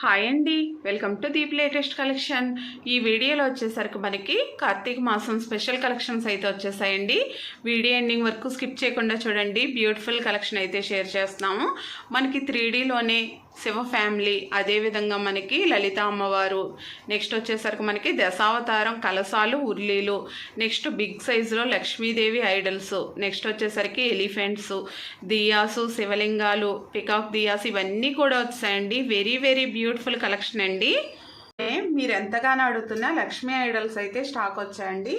Hi అండి. Welcome to Deep latest collection. ఈ వీడియోలో వచ్చేసరికి మనకి కార్తీక మాసం స్పెషల్ కలెక్షన్స్ అయితే వచ్చేసాయండి. వీడియో ఎండింగ్ వరకు స్కిప్ చేయకుండా చూడండి. బ్యూటిఫుల్ కలెక్షన్ అయితే షేర్ చేస్తున్నాము. మనకి త్రీ డీలోనే శివ ఫ్యామిలీ. అదేవిధంగా మనకి లలిత అమ్మవారు. నెక్స్ట్ వచ్చేసరికి మనకి దశావతారం కలసాలు ఉర్లీలు. నెక్స్ట్ బిగ్ సైజులో లక్ష్మీదేవి ఐడల్స్. నెక్స్ట్ వచ్చేసరికి ఎలిఫెంట్స్ దియాసు శివలింగాలు పికాక్ దియాస్ ఇవన్నీ కూడా వచ్చాయండి. వెరీ వెరీ బ్యూటిఫుల్ కలెక్షన్ అండి. మీరు ఎంతగానో అడుగుతున్న లక్ష్మీ ఐడల్స్ అయితే స్టాక్ వచ్చాయండి.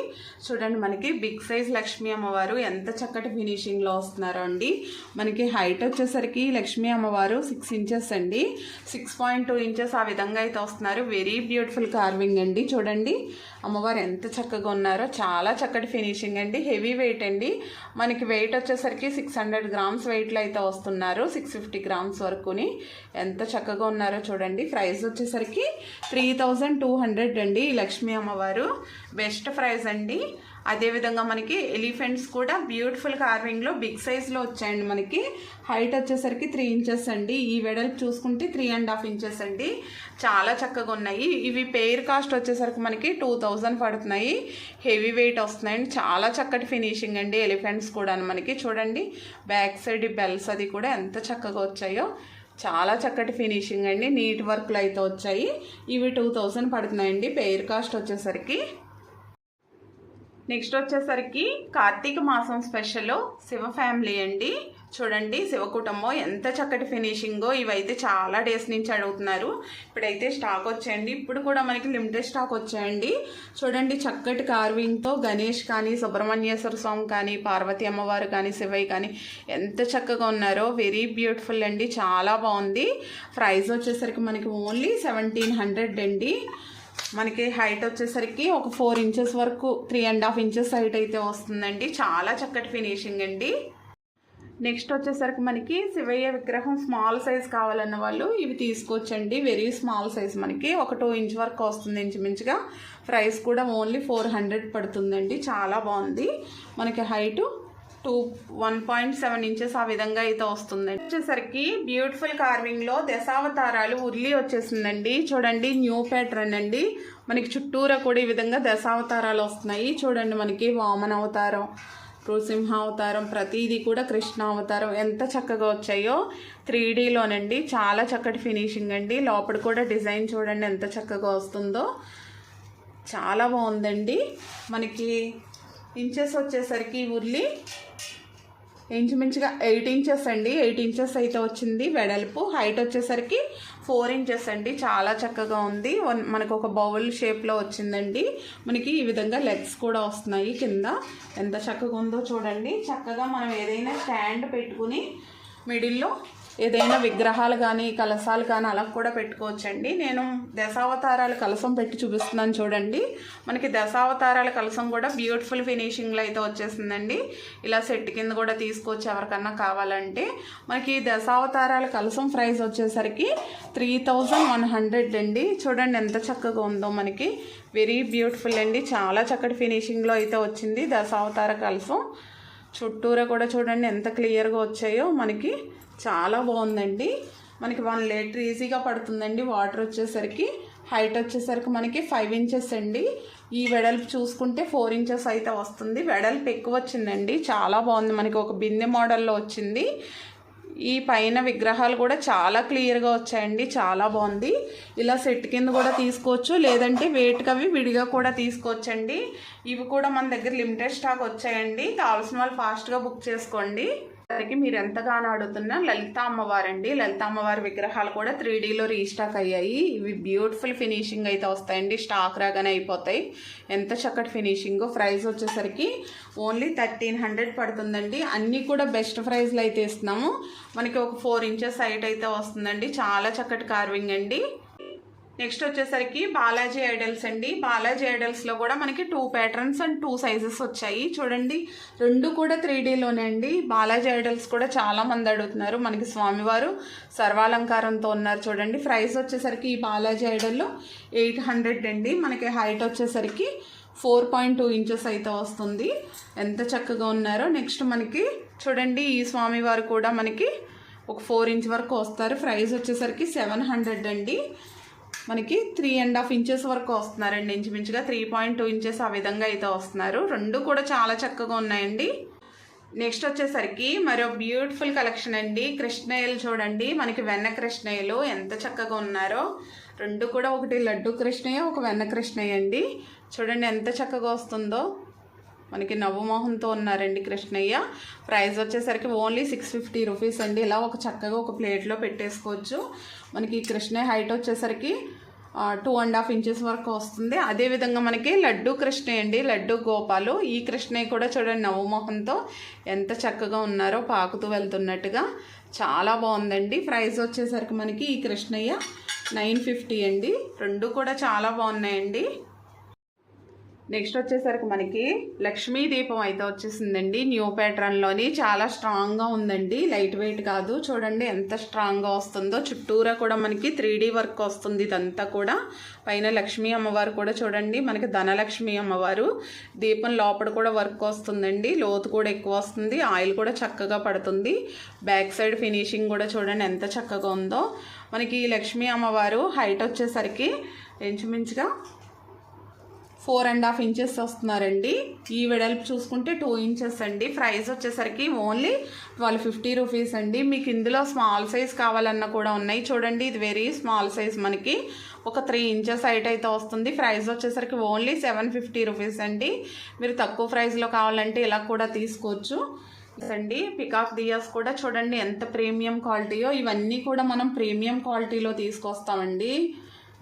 చూడండి మనకి బిగ్ సైజ్ లక్ష్మీ అమ్మవారు ఎంత చక్కటి ఫినిషింగ్లో వస్తున్నారో అండి. మనకి హైట్ వచ్చేసరికి లక్ష్మీ అమ్మవారు సిక్స్ ఇంచెస్ అండి. సిక్స్ పాయింట్ టూ ఇంచెస్ ఆ విధంగా అయితే వస్తున్నారు. వెరీ బ్యూటిఫుల్ కార్వింగ్ అండి. చూడండి అమ్మవారు ఎంత చక్కగా ఉన్నారో చాలా చక్కటి ఫినిషింగ్ అండి. హెవీ వెయిట్ అండి. మనకి వెయిట్ వచ్చేసరికి సిక్స్ హండ్రెడ్ గ్రామ్స్ వెయిట్లో అయితే వస్తున్నారు. సిక్స్ ఫిఫ్టీ గ్రామ్స్ వరకుని. ఎంత చక్కగా ఉన్నారో చూడండి. ప్రైస్ వచ్చేసరికి త్రీ థౌజండ్ టూ హండ్రెడ్ అండి లక్ష్మీ అమ్మవారు. బెస్ట్ ప్రైజ్ అండి. అదేవిధంగా మనకి ఎలిఫెంట్స్ కూడా బ్యూటిఫుల్ కార్వింగ్లో బిగ్ సైజ్లో వచ్చాయండి మనకి. హైట్ వచ్చేసరికి త్రీ ఇంచెస్ అండి. ఈ వెడల్పు చూసుకుంటే త్రీ అండ్ హాఫ్ ఇంచెస్ అండి. చాలా చక్కగా ఉన్నాయి. ఇవి పెయిర్ కాస్ట్ వచ్చేసరికి మనకి టూ థౌజండ్ పడుతున్నాయి. హెవీ వెయిట్ వస్తున్నాయండి. చాలా చక్కటి ఫినిషింగ్ అండి ఎలిఫెంట్స్ కూడా మనకి. చూడండి బ్యాక్ సైడ్ బెల్స్ అది కూడా ఎంత చక్కగా వచ్చాయో. చాలా చక్కటి ఫినిషింగ్ అండి నీట్ వర్క్లు అయితే వచ్చాయి. ఇవి టూ థౌజండ్ పడుతున్నాయండి పెయిర్ కాస్ట్ వచ్చేసరికి. నెక్స్ట్ వచ్చేసరికి కార్తీక మాసం స్పెషల్ శివ ఫ్యామిలీ అండి. చూడండి శివ కుటుంబం ఎంత చక్కటి ఫినిషింగో ఇవైతే చాలా డేస్ నుంచి అడుగుతున్నారు. ఇప్పుడైతే స్టాక్ వచ్చాయండి. ఇప్పుడు కూడా మనకి లిమిటెడ్ స్టాక్ వచ్చాయండి. చూడండి చక్కటి కార్వింగ్తో గణేష్ కానీ సుబ్రహ్మణ్యేశ్వర స్వామి కానీ పార్వతి అమ్మవారు కానీ శివయ్య కానీ ఎంత చక్కగా ఉన్నారో. వెరీ బ్యూటిఫుల్ అండి. చాలా బాగుంది. ప్రైస్ వచ్చేసరికి మనకి ఓన్లీ సెవెంటీన్ హండ్రెడ్ అండి. మనకి హైట్ వచ్చేసరికి ఒక ఫోర్ ఇంచెస్ వరకు three and half inches height అయితే వస్తుందండి. చాలా చక్కటి ఫినిషింగ్ అండి. నెక్స్ట్ వచ్చేసరికి మనకి శివయ్య విగ్రహం స్మాల్ సైజ్ కావాలన్న వాళ్ళు ఇవి తీసుకోవచ్చండి వెరీ స్మాల్ సైజ్ మనకి. ఒక టూ ఇంచ్ వరకు వస్తుంది ఇంచుమించుగా. ప్రైస్ కూడా ఓన్లీ ఫోర్ హండ్రెడ్ పడుతుందండి. చాలా బాగుంది. మనకి height two one point seven inches ఆ విధంగా అయితే వస్తుంది వచ్చేసరికి బ్యూటిఫుల్ కార్వింగ్లో దశావతారాలు ఉర్లి వచ్చేసిందండి. చూడండి న్యూ ప్యాటర్న్ అండి. మనకి చుట్టూరా కూడా ఈ విధంగా దశావతారాలు వస్తున్నాయి. చూడండి మనకి వామన అవతారం. నృసింహ అవతారం ప్రతిదీ కూడా కృష్ణ అవతారం ఎంత చక్కగా వచ్చాయో. త్రీ డీలోనండి చాలా చక్కటి ఫినిషింగ్ అండి. లోపల కూడా డిజైన్ చూడండి ఎంత చక్కగా వస్తుందో. చాలా బాగుందండి. మనకి ఇంచెస్ వచ్చేసరికి ఉర్లి. ఇంచుమించుగా ఎయిట్ ఇంచెస్ అండి. ఎయిట్ ఇంచెస్ అయితే వచ్చింది. వెడల్పు హైట్ వచ్చేసరికి ఫోర్ ఇంచెస్ అండి. చాలా చక్కగా ఉంది. వన్- మనకు ఒక బౌల్ షేప్లో వచ్చిందండి. మనకి ఈ విధంగా లెగ్స్ కూడా వస్తున్నాయి కింద. ఎంత చక్కగా ఉందో చూడండి. చక్కగా మనం ఏదైనా స్టాండ్ పెట్టుకుని మిడిల్లో ఏదైనా విగ్రహాలు కానీ కలసాలు కానీ అలా కూడా పెట్టుకోవచ్చండి. నేను దశావతారాల కలసం పెట్టి చూపిస్తున్నాను చూడండి. మనకి దశావతారాల కలసం కూడా బ్యూటిఫుల్ ఫినిషింగ్లో అయితే వచ్చేసిందండి. ఇలా సెట్ కింద కూడా తీసుకోవచ్చు ఎవరికన్నా కావాలంటే మనకి దశావతారాల కలసం ప్రైస్ వచ్చేసరికి త్రీ థౌజండ్ వన్ హండ్రెడ్ అండి. చూడండి ఎంత చక్కగా ఉందో మనకి. వెరీ బ్యూటిఫుల్ అండి. చాలా చక్కటి ఫినిషింగ్లో అయితే వచ్చింది దశావతార కలసం చుట్టూరా కూడా చూడండి ఎంత క్లియర్గా వచ్చాయో. మనకి చాలా బాగుందండి. మనకి వన్ లీటర్ ఈజీగా పడుతుందండి వాటర్ వచ్చేసరికి. హైట్ వచ్చేసరికి మనకి ఫైవ్ ఇంచెస్ అండి. ఈ వెడల్పు చూసుకుంటే ఫోర్ ఇంచెస్ అయితే వస్తుంది. వెడల్పు ఎక్కువ వచ్చిందండి. చాలా బాగుంది. మనకి ఒక బిందె మోడల్లో వచ్చింది. ఈ పైన విగ్రహాలు కూడా చాలా క్లియర్గా వచ్చాయండి చాలా బాగుంది. ఇలా సెట్ కింద కూడా తీసుకోవచ్చు లేదంటే వెయిట్కి అవి విడిగా కూడా తీసుకోవచ్చండి. ఇవి కూడా మన దగ్గర లిమిటెడ్ స్టాక్ వచ్చాయండి. కావాల్సిన వాళ్ళు ఫాస్ట్గా బుక్ చేసుకోండి. దానికి మీరు ఎంతగానో అడుగుతున్న లలిత అమ్మవారండి. లలిత అమ్మవారి విగ్రహాలు కూడా త్రీ డీలో రీస్టాక్ అయ్యాయి. ఇవి బ్యూటిఫుల్ ఫినిషింగ్ అయితే వస్తాయండి. స్టాక్ రాగానే అయిపోతాయి. ఎంత చక్కటి ఫినిషింగ్ ప్రైస్ వచ్చేసరికి ఓన్లీ థర్టీన్ హండ్రెడ్ పడుతుందండి. అన్నీ కూడా బెస్ట్ ప్రైజ్లు అయితే ఇస్తున్నాము. మనకి ఒక ఫోర్ ఇంచెస్ హైట్ అయితే వస్తుందండి. చాలా చక్కటి కార్వింగ్ అండి. నెక్స్ట్ వచ్చేసరికి బాలాజీ ఐడల్స్ అండి. బాలాజీ ఐడల్స్లో కూడా మనకి two patterns and two sizes వచ్చాయి. చూడండి రెండు కూడా త్రీ డీలోనే అండి. బాలాజీ ఐడల్స్ కూడా చాలా మంది అడుగుతున్నారు. మనకి స్వామివారు సర్వాలంకారంతో ఉన్నారు చూడండి. ప్రైస్ వచ్చేసరికి ఈ బాలాజీ ఐడల్లో ఎయిట్ హండ్రెడ్ అండి. మనకి హైట్ వచ్చేసరికి ఫోర్ పాయింట్ టూ ఇంచెస్ అయితే వస్తుంది. ఎంత చక్కగా ఉన్నారో. నెక్స్ట్ మనకి చూడండి ఈ స్వామివారు కూడా మనకి ఒక ఫోర్ ఇంచ్ వరకు వస్తారు. ప్రైస్ వచ్చేసరికి సెవెన్ హండ్రెడ్ అండి. మనకి త్రీ అండ్ హాఫ్ ఇంచెస్ వరకు వస్తున్నారండి. ఇంచుమించుగా త్రీ పాయింట్ టూ ఇంచెస్ ఆ విధంగా అయితే వస్తున్నారు. రెండు కూడా చాలా చక్కగా ఉన్నాయండి. నెక్స్ట్ వచ్చేసరికి మరో బ్యూటిఫుల్ కలెక్షన్ అండి. కృష్ణయ్యలు చూడండి. మనకి వెన్న కృష్ణయ్యలు ఎంత చక్కగా ఉన్నారో. రెండు కూడా ఒకటి లడ్డు కృష్ణయ్య ఒక వెన్న కృష్ణయ్య అండి. చూడండి ఎంత చక్కగా వస్తుందో. మనకి నవ్వుమోహన్తో ఉన్నారండి కృష్ణయ్య. ప్రైస్ వచ్చేసరికి ఓన్లీ సిక్స్ ఫిఫ్టీ రూపీస్ అండి. ఇలా ఒక చక్కగా ఒక ప్లేట్లో పెట్టేసుకోవచ్చు. మనకి ఈ కృష్ణయ్య హైట్ వచ్చేసరికి టూ అండ్ హాఫ్ ఇంచెస్ వరకు వస్తుంది. అదేవిధంగా మనకి లడ్డు కృష్ణయ్య అండి. లడ్డు గోపాలు. ఈ కృష్ణయ్య కూడా చూడండి నవ్వుమోహన్తో ఎంత చక్కగా ఉన్నారో పాకుతూ వెళ్తున్నట్టుగా. చాలా బాగుందండి. ప్రైస్ వచ్చేసరికి మనకి ఈ కృష్ణయ్య నైన్ ఫిఫ్టీ అండి. రెండు కూడా చాలా బాగున్నాయండి. నెక్స్ట్ వచ్చేసరికి మనకి లక్ష్మీ దీపం అయితే వచ్చేసిందండి. న్యూ ప్యాటర్న్లోని చాలా స్ట్రాంగ్గా ఉందండి. లైట్ వెయిట్ కాదు. చూడండి ఎంత స్ట్రాంగ్గా వస్తుందో. చుట్టూరా కూడా మనకి త్రీ వర్క్ వస్తుంది ఇదంతా కూడా. పైన లక్ష్మీ అమ్మవారు కూడా చూడండి. మనకి ధనలక్ష్మి అమ్మవారు. దీపం లోపల కూడా వర్క్ వస్తుందండి. లోతు కూడా ఎక్కువ వస్తుంది. ఆయిల్ కూడా చక్కగా పడుతుంది. బ్యాక్ సైడ్ ఫినిషింగ్ కూడా చూడండి ఎంత చక్కగా ఉందో. మనకి ఈ లక్ష్మీ అమ్మవారు హైట్ వచ్చేసరికి ఇంచుమించుగా ఫోర్ అండ్ హాఫ్ ఇంచెస్ వస్తున్నారండి. ఈ వెడల్పు చూసుకుంటే టూ ఇంచెస్ అండి. ప్రైస్ వచ్చేసరికి ఓన్లీ ట్వెల్వ్ ఫిఫ్టీ రూపీస్ అండి. మీకు ఇందులో స్మాల్ సైజ్ కావాలన్నా కూడా ఉన్నాయి. చూడండి ఇది వెరీ స్మాల్ సైజ్ మనకి. ఒక త్రీ ఇంచెస్ హైట్ అయితే వస్తుంది. ప్రైస్ వచ్చేసరికి ఓన్లీ సెవెన్ ఫిఫ్టీ రూపీస్ అండి. మీరు తక్కువ ప్రైస్లో కావాలంటే ఇలా కూడా తీసుకోవచ్చు. అండి పికాక్ దియాస్ కూడా చూడండి ఎంత ప్రీమియం క్వాలిటీయో ఇవన్నీ కూడా మనం ప్రీమియం క్వాలిటీలో తీసుకొస్తామండి.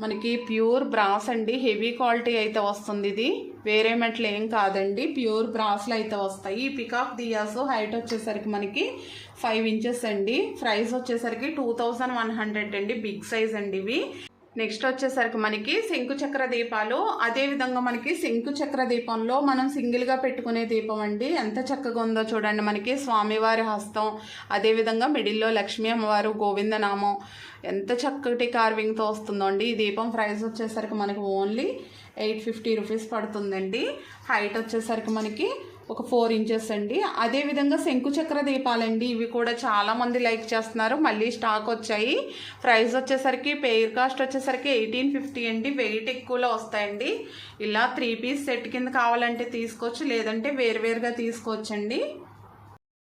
మనకి ప్యూర్ బ్రాస్ అండి. హెవీ క్వాలిటీ అయితే వస్తుంది ఇది. వేరే మెట్లు ఏం కాదండి. ప్యూర్ బ్రాస్లు అయితే వస్తాయి. ఈ పికాక్ దియాస్ హైట్ వచ్చేసరికి మనకి ఫైవ్ ఇంచెస్ అండి. ప్రైస్ వచ్చేసరికి టూ థౌజండ్ వన్ హండ్రెడ్ అండి. బిగ్ సైజ్ అండి ఇవి. నెక్స్ట్ వచ్చేసరికి మనకి శంకు చక్ర దీపాలు. అదేవిధంగా మనకి శంకు చక్ర దీపంలో మనం సింగిల్గా పెట్టుకునే దీపం అండి. ఎంత చక్కగా ఉందో చూడండి. మనకి స్వామివారి హస్తం అదేవిధంగా మిడిల్లో లక్ష్మీ అమ్మవారు గోవిందనామం ఎంత చక్కటి కార్వింగ్తో వస్తుందో అండి. ఈ దీపం ప్రైస్ వచ్చేసరికి మనకి ఓన్లీ ఎయిట్ ఫిఫ్టీ రూపీస్ పడుతుందండి. హైట్ వచ్చేసరికి మనకి ఒక ఫోర్ ఇంచెస్ అండి. అదేవిధంగా శంకుచక్ర దీపాలండి. ఇవి కూడా చాలామంది లైక్ చేస్తున్నారు. మళ్ళీ స్టాక్ వచ్చాయి. ప్రైస్ వచ్చేసరికి పెయిర్ కాస్ట్ వచ్చేసరికి ఎయిటీన్ ఫిఫ్టీ అండి. వెయిట్ ఎక్కువలో వస్తాయండి. ఇలా త్రీ పీస్ సెట్ కింద కావాలంటే తీసుకోవచ్చు. లేదంటే వేరువేరుగా తీసుకోవచ్చండి.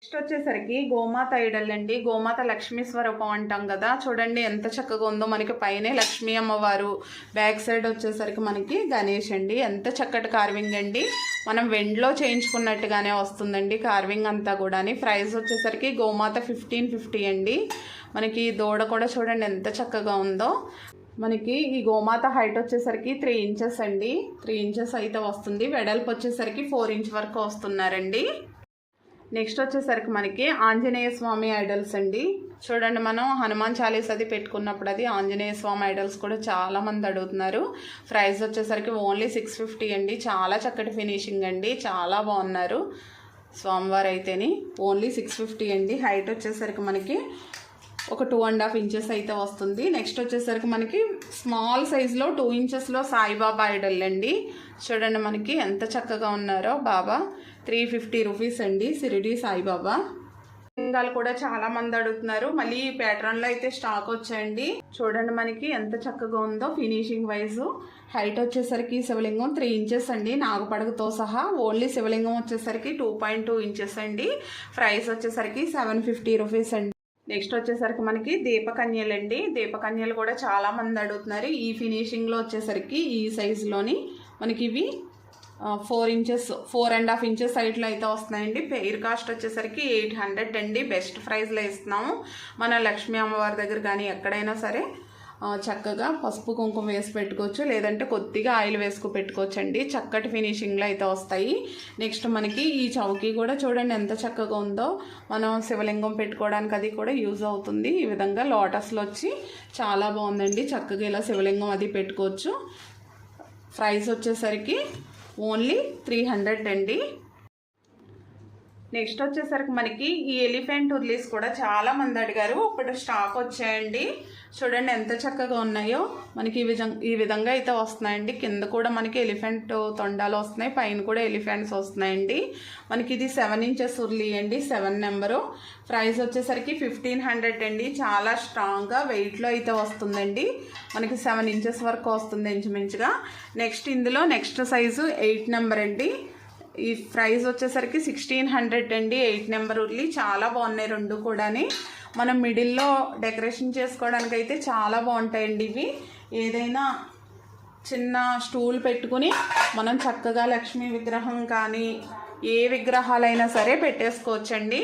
నెక్స్ట్ వచ్చేసరికి గోమాత ఐడల్ అండి. గోమాత లక్ష్మీ స్వరూపం అంటాం కదా. చూడండి ఎంత చక్కగా ఉందో. మనకి పైనే లక్ష్మీ అమ్మవారు. బ్యాక్ సైడ్ వచ్చేసరికి మనకి గణేష్ అండి. ఎంత చక్కటి కార్వింగ్ అండి. మనం వెండ్లో చేయించుకున్నట్టుగానే వస్తుందండి కార్వింగ్ అంతా కూడా ప్రైస్ వచ్చేసరికి గోమాత ఫిఫ్టీన్ ఫిఫ్టీ అండి. మనకి దూడ కూడా చూడండి ఎంత చక్కగా ఉందో. మనకి ఈ గోమాత హైట్ వచ్చేసరికి త్రీ ఇంచెస్ అండి. త్రీ ఇంచెస్ అయితే వస్తుంది. వెడల్పు వచ్చేసరికి ఫోర్ ఇంచ్ వరకు వస్తున్నారండి. నెక్స్ట్ వచ్చేసరికి మనకి ఆంజనేయ స్వామి ఐడల్స్ అండి. చూడండి మనం హనుమాన్ చాలీస్ అది పెట్టుకున్నప్పుడు అది ఆంజనేయ స్వామి ఐడల్స్ కూడా చాలా మంది అడుగుతున్నారు. ప్రైస్ వచ్చేసరికి ఓన్లీ సిక్స్ ఫిఫ్టీ అండి. చాలా చక్కటి ఫినిషింగ్ అండి. చాలా బాగున్నారు స్వామివారు అయితేని ఓన్లీ సిక్స్ ఫిఫ్టీ అండి. హైట్ వచ్చేసరికి మనకి ఒక టూ అండ్ హాఫ్ ఇంచెస్ అయితే వస్తుంది. నెక్స్ట్ వచ్చేసరికి మనకి స్మాల్ సైజులో టూ ఇంచెస్లో సాయిబాబా ఐడల్ అండి. చూడండి మనకి ఎంత చక్కగా ఉన్నారో బాబా. త్రీ ఫిఫ్టీ రూపీస్ అండి సిరిడి సాయిబాబా. లింగాలు కూడా చాలా మంది అడుగుతున్నారు. మళ్ళీ ఈ ప్యాటర్న్లో అయితే స్టాక్ వచ్చాయండి. చూడండి మనకి ఎంత చక్కగా ఉందో ఫినిషింగ్ వైజ్. హైట్ వచ్చేసరికి శివలింగం త్రీ ఇంచెస్ అండి. నాగపడగతో సహా ఓన్లీ శివలింగం వచ్చేసరికి టూ పాయింట్ టూ ఇంచెస్ అండి. ప్రైస్ వచ్చేసరికి సెవెన్ ఫిఫ్టీ రూపీస్ అండి. నెక్స్ట్ వచ్చేసరికి మనకి దీపకన్యలు అండి. దీపకన్యలు కూడా చాలా మంది అడుగుతున్నారు. ఈ ఫినిషింగ్లో వచ్చేసరికి ఈ సైజులోని మనకి ఇవి four inches four and half inches సైట్లో అయితే వస్తున్నాయండి. పెయిర్ కాస్ట్ వచ్చేసరికి ఎయిట్ హండ్రెడ్ అండి. బెస్ట్ ప్రైస్లో ఇస్తున్నాము. మన లక్ష్మీ అమ్మవారి దగ్గర కానీ ఎక్కడైనా సరే చక్కగా పసుపు కుంకుమ వేసి పెట్టుకోవచ్చు. లేదంటే కొద్దిగా ఆయిల్ వేసుకు పెట్టుకోవచ్చు అండి చక్కటి ఫినిషింగ్లో అయితే వస్తాయి. నెక్స్ట్ మనకి ఈ చౌకీ కూడా చూడండి ఎంత చక్కగా ఉందో. మనం శివలింగం పెట్టుకోవడానికి అది కూడా యూజ్ అవుతుంది. ఈ విధంగా లోటస్లో వచ్చి చాలా బాగుందండి. చక్కగా ఇలా శివలింగం అది పెట్టుకోవచ్చు. ప్రైస్ వచ్చేసరికి ఓన్లీ త్రీ హండ్రెడ్ అండి. నెక్స్ట్ వచ్చేసరికి మనకి ఈ ఎలిఫెంట్ ఉర్లీస్ కూడా చాలా మంది అడిగారు. ఇప్పుడు స్టాక్ వచ్చాయండి. చూడండి ఎంత చక్కగా ఉన్నాయో. మనకి ఈ విధంగా ఈ విధంగా అయితే వస్తున్నాయండి. కింద కూడా మనకి ఎలిఫెంట్ తొండాలు వస్తున్నాయి. పైన కూడా ఎలిఫెంట్స్ వస్తున్నాయండి. మనకి ఇది సెవెన్ ఇంచెస్ ఉర్లి అండి. Seven number. ప్రైస్ వచ్చేసరికి ఫిఫ్టీన్ హండ్రెడ్ అండి. చాలా స్ట్రాంగ్గా వెయిట్లో అయితే వస్తుందండి. మనకి సెవెన్ ఇంచెస్ వరకు వస్తుంది ఇంచుమించుగా. నెక్స్ట్ ఇందులో నెక్స్ట్ సైజు ఎయిట్ నెంబర్ అండి. ఈ ప్రైస్ వచ్చేసరికి సిక్స్టీన్ హండ్రెడ్ అండి. ఎయిట్ నెంబర్ ఉర్లి. చాలా బాగున్నాయి రెండు కూడాని. మనం మిడిల్లో డెకరేషన్ చేసుకోవడానికి అయితే చాలా బాగుంటాయండి ఇవి. ఏదైనా చిన్న స్టూల్ పెట్టుకుని మనం చక్కగా లక్ష్మీ విగ్రహం కానీ ఏ విగ్రహాలైనా సరే పెట్టేసుకోవచ్చండి.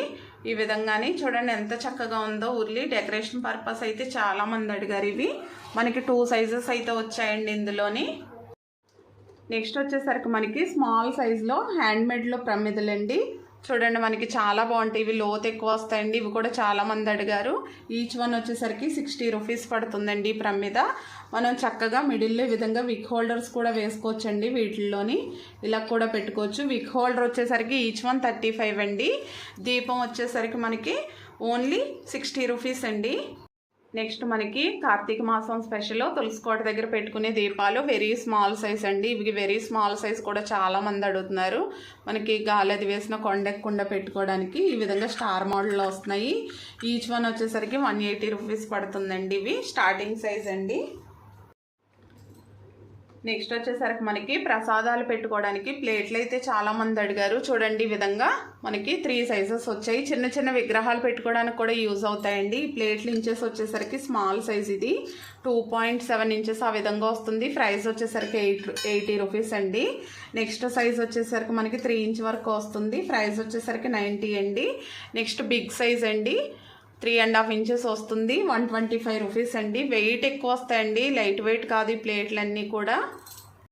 ఈ విధంగానే చూడండి ఎంత చక్కగా ఉందో ఉర్లి. డెకరేషన్ పర్పస్ అయితే చాలా మంది అడిగారు ఇవి. మనకి టూ సైజెస్ అయితే వచ్చాయండి ఇందులోని. నెక్స్ట్ వచ్చేసరికి మనకి స్మాల్ సైజులో హ్యాండ్మేడ్లో ప్రమిదలండి. చూడండి మనకి చాలా బాగుంటాయి. ఇవి లోత్ ఎక్కువ వస్తాయండి. ఇవి కూడా చాలా మంది అడిగారు. ఈచ్ వన్ వచ్చేసరికి సిక్స్టీ రూపీస్ పడుతుందండి ఈ ప్రమిద మనం చక్కగా మిడిల్లో ఈ విధంగా విక్ హోల్డర్స్ కూడా వేసుకోవచ్చండి వీటిల్లోని. ఇలా కూడా పెట్టుకోవచ్చు. విక్ హోల్డర్ వచ్చేసరికి ఈచ్ వన్ థర్టీ ఫైవ్ అండి. దీపం వచ్చేసరికి మనకి ఓన్లీ సిక్స్టీ రూపీస్ అండి. నెక్స్ట్ మనకి కార్తీక మాసం స్పెషల్ తులసికోట దగ్గర పెట్టుకునే దీపాలు వెరీ స్మాల్ సైజ్ అండి. ఇవి వెరీ స్మాల్ సైజ్ కూడా చాలా మంది అడుగుతున్నారు. మనకి గాలది వేసిన కొండెక్కకుండా పెట్టుకోవడానికి ఈ విధంగా స్టార్ మోడల్లో వస్తున్నాయి. ఈచ్ వన్ వచ్చేసరికి వన్ ఎయిటీ రూపీస్ పడుతుందండి ఇవి. స్టార్టింగ్ సైజ్ అండి. నెక్స్ట్ వచ్చేసరికి మనకి ప్రసాదాలు పెట్టుకోవడానికి ప్లేట్లు అయితే చాలా మంది అడిగారు. చూడండి ఈ విధంగా మనకి త్రీ సైజెస్ వచ్చాయి. చిన్న చిన్న విగ్రహాలు పెట్టుకోవడానికి కూడా యూజ్ అవుతాయండి. ఈ ప్లేట్లు ఇంచెస్ వచ్చేసరికి స్మాల్ సైజ్ ఇది. టూ పాయింట్ సెవెన్ ఇంచెస్ ఆ విధంగా వస్తుంది. ప్రైస్ వచ్చేసరికి ఎయిట్ ఎయిటీ రూపీస్ అండి. నెక్స్ట్ సైజ్ వచ్చేసరికి మనకి త్రీ ఇంచ్ వరకు వస్తుంది. ప్రైస్ వచ్చేసరికి నైంటీ అండి. నెక్స్ట్ బిగ్ సైజ్ అండి. త్రీ అండ్ హాఫ్ ఇంచెస్ వస్తుంది. వన్ ట్వంటీ ఫైవ్ రూపీస్ అండి. వెయిట్ ఎక్కువ వస్తాయండి. లైట్ వెయిట్ కాదు ఈ ప్లేట్లన్నీ కూడా.